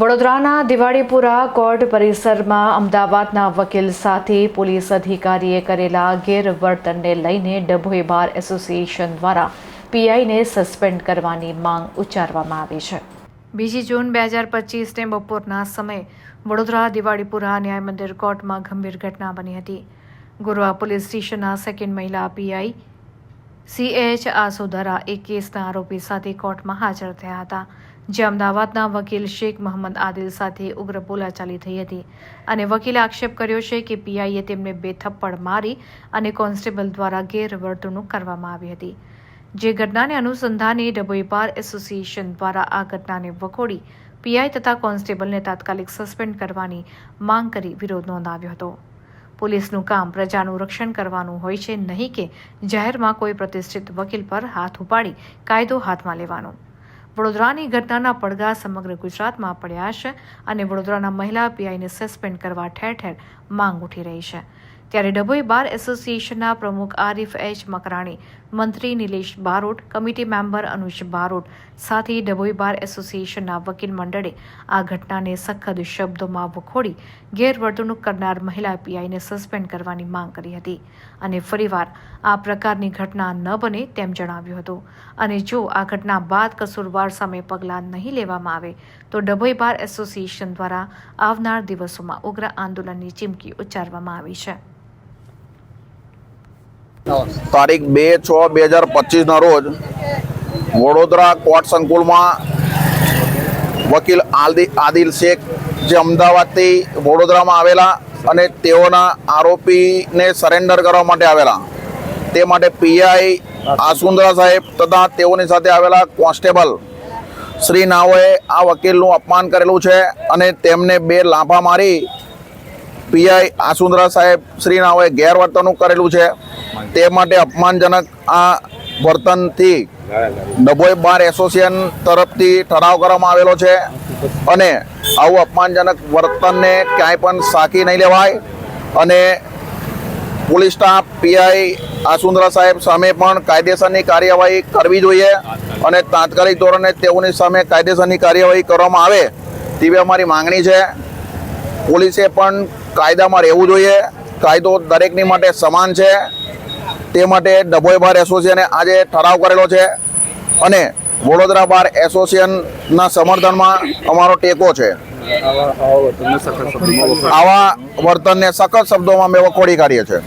વડોદરાના દિવાળીપુરા કોર્ટ પરિસરમાં અમદાવાદના વકીલ સાથે પોલીસ અધિકારીએ કરેલા ગેરવર્તનને લઈને ડભોઈ બાર એસોસિએશન દ્વારા પીઆઈને સસ્પેન્ડ કરવાની માંગ ઉચ્ચારવામાં આવી છે. બીજી જૂન બે હજાર પચીસને બપોરના સમયે વડોદરા દિવાળીપુરા ન્યાય મંદિર કોર્ટમાં ગંભીર ઘટના બની હતી. ગુરવા પોલીસ સ્ટેશનના સેકન્ડ મહિલા પીઆઈ સીએચ આસોદરા એક કેસના આરોપી સાથે કોર્ટમાં હાજર થયા હતા. જે અમદાવાદના વકીલ શેખ મહંમદ આદિલ સાથે ઉગ્ર બોલાચાલી થઈ હતી અને વકીલે આક્ષેપ કર્યો છે કે પીઆઈએ તેમને બે થપ્પડ મારી અને કોન્સ્ટેબલ દ્વારા ગેરવર્તણૂક કરવામાં આવી હતી. જે ઘટનાને અનુસંધાને ડબોઈ બાર એસોસિએશન દ્વારા આ ઘટનાને વખોડી પીઆઈ તથા કોન્સ્ટેબલને તાત્કાલિક સસ્પેન્ડ કરવાની માંગ કરી વિરોધ નોંધાવ્યો હતો. પોલીસનું કામ પ્રજાનું રક્ષણ કરવાનું હોય છે નહીં કે જાહેરમાં કોઈ પ્રતિષ્ઠિત વકીલ પર હાથ ઉપાડી કાયદો હાથમાં લેવાનો. વડોદરાની ઘટનાના પડઘા સમગ્ર ગુજરાતમાં પડ્યા છે અને વડોદરાના મહિલા પીઆઈને સસ્પેન્ડ કરવા ઠેર ઠેર માંગ ઉઠી રહી છે. ત્યારે ડભોઈ બાર એસોસિએશનના પ્રમુખ આરિફ એચ મકરાણી, મંત્રી નિલેશ બારોટ, કમિટી મેમ્બર અનુજ બારોટ સાથે ડભોઈ બાર એસોસિએશનના વકીલ મંડળે આ ઘટનાને સખત શબ્દોમાં વખોડી ગેરવર્તણૂક કરનાર મહિલા પીઆઈને સસ્પેન્ડ કરવાની માંગ કરી હતી અને ફરીવાર આ પ્રકારની ઘટના ન બને તેમ જણાવ્યું હતું. અને જો આ ઘટના બાદ કસૂરવાર સામે પગલાં નહીં લેવામાં આવે, તો ડભોઈ બાર એસોસિએશન દ્વારા આવનાર દિવસોમાં ઉગ્ર આંદોલનની ચીમકી ઉચ્ચારવામાં આવી છે. તારીખ બે છ બે હજાર પચીસના રોજ વડોદરા કોર્ટ સંકુલમાં વકીલ આલદી આદિલ શેખ જે અમદાવાદથી વડોદરામાં આવેલા અને તેઓના આરોપીને સરેન્ડર કરવા માટે આવેલા. તે માટે પીઆઈ આસુંદરા સાહેબ તથા તેઓની સાથે આવેલા કોન્સ્ટેબલ શ્રી નાઓએ આ વકીલનું અપમાન કરેલું છે અને તેમને બે લાંફા મારી પીઆઈ આસુંદરા સાહેબ શ્રી નાઓએ ગેરવર્તણૂક કરેલું છે. તે માટે અપમાનજનક આ વર્તનથી ડભોઈ બાર એસોસિએશન તરફથી ઠરાવ કરવામાં આવેલો છે અને આવું અપમાનજનક વર્તનને ક્યાંય પણ સાકી નહીં લેવાય અને પોલીસ સ્ટાફ, પીઆઈ આસુંદરા સાહેબ સામે પણ કાયદેસરની કાર્યવાહી કરવી જોઈએ અને તાત્કાલિક ધોરણે તેઓની સામે કાયદેસરની કાર્યવાહી કરવામાં આવે તેવી અમારી માંગણી છે. પોલીસે પણ કાયદામાં રહેવું જોઈએ. કાયદો દરેકની માટે સમાન છે. તે માટે ડભોઈ બાર એસોસિએશને આજે ઠરાવ કરેલો છે અને વડોદરા બાર એસોસિએશનના સમર્થનમાં અમારો ટેકો છે. આવા વર્તનને સખત શબ્દોમાં અમે વખોડી કાઢીએ છીએ.